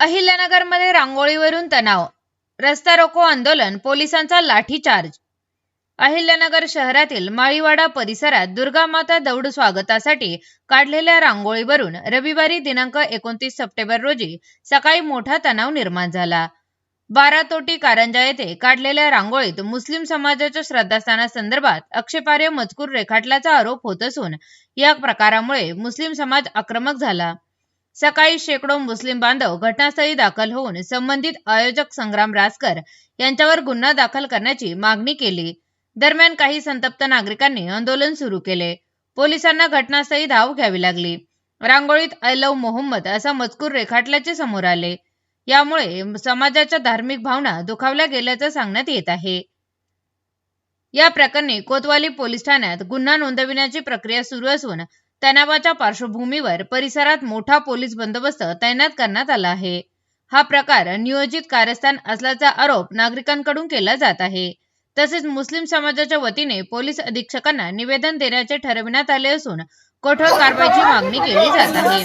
अहिल्यानगरमध्ये रांगोळीवरून तणाव रस्ता रोको आंदोलन पोलिसांचा लाठीचार्ज. अहिल्यानगर शहरातील माळीवाडा परिसरात दुर्गा माता दौड स्वागतासाठी काढलेल्या रांगोळीवरून रविवारी दिनांक एकोणतीस सप्टेंबर रोजी सकाळी मोठा तणाव निर्माण झाला. बारातोटी कारंजा येथे काढलेल्या रांगोळीत मुस्लिम समाजाच्या श्रद्धास्थानासंदर्भात आक्षेपार्ह मजकूर रेखाटल्याचा आरोप होत असून या प्रकारामुळे मुस्लिम समाज आक्रमक झाला. सकाळी शेकडो मुस्लिम बांधव घटनास्थळी दाखल होऊन संबंधित आयोजक संग्राम रासकर यांच्यावर गुन्हा दाखल करण्याची मागणी केली. दरम्यान काही संतप्त नागरिकांनी आंदोलन सुरू केले. पोलिसांना घटनास्थळी धाव घ्यावी लागली. रांगोळीत आय लव्ह मोहम्मद असा मजकूर रेखाटल्याचे समोर आले. यामुळे समाजाच्या धार्मिक भावना दुखावल्या गेल्याचं सांगण्यात येत आहे. या प्रकरणी कोतवाली पोलीस ठाण्यात गुन्हा नोंदविण्याची प्रक्रिया सुरू असून तणावाच्या पार्श्वभूमीवर परिसरात मोठा पोलीस बंदोबस्त तैनात करण्यात आला आहे. हा प्रकार नियोजित कारस्थान असल्याचा आरोप नागरिकांकडून केला जात आहे. तसेच मुस्लिम समाजाच्या वतीने पोलीस अधीक्षकांना निवेदन देण्याचे ठरविण्यात आले असून कठोर कारवाईची मागणी केली जात आहे.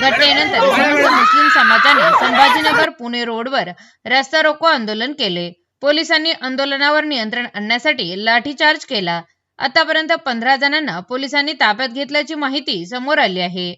घटनेनंतर मुस्लिम समाजाने संभाजीनगर पुणे रोडवर रस्ता रोको आंदोलन केले. पोलिसांनी आंदोलनावर नियंत्रण आणण्यासाठी लाठीचार्ज केला. आतापर्यंत पंधरा जणांना पोलिसांनी ताब्यात घेतल्याची माहिती समोर आली आहे.